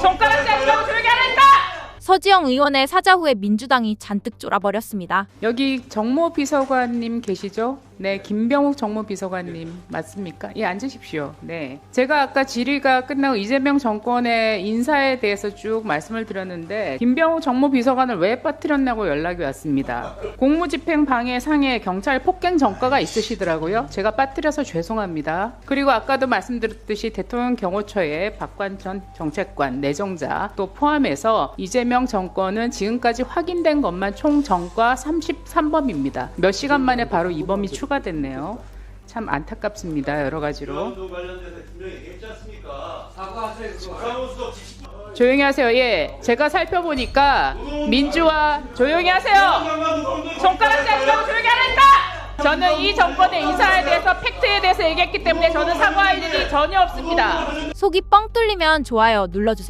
손가락 잡고 조용히 하라니까! 서지영 의원의 사자 후에 민주당이 잔뜩 쫄아버렸습니다. 여기 정모 비서관님 계시죠? 네, 김병욱 정모 비서관님 맞습니까? 예, 앉으십시오. 네. 제가 아까 질의가 끝나고 이재명 정권의 인사에 대해서 쭉 말씀을 드렸는데 김병욱 정모 비서관을 왜 빠뜨렸냐고 연락이 왔습니다. 공무집행 방해 상해 경찰 폭행 전과가 있으시더라고요. 제가 빠뜨려서 죄송합니다. 그리고 아까도 말씀드렸듯이 대통령 경호처에 박관천 정책관 내정자 또 포함해서 이재명 정권은 지금까지 확인된 것만 총 전과 33범입니다. 몇 시간 만에 바로 이 범이 추가됐네요. 참 안타깝습니다. 여러 가지로. 조용히 하세요. 예. 제가 살펴보니까 민주화 조용히 하세요. 손가락 잡고 조용히 하라니까! 저는 이 정권의 인사에 대해서 팩트에 대해서 얘기했기 때문에 저는 사과할 일이 전혀 없습니다. 속이 뻥 뚫리면 좋아요 눌러주세요.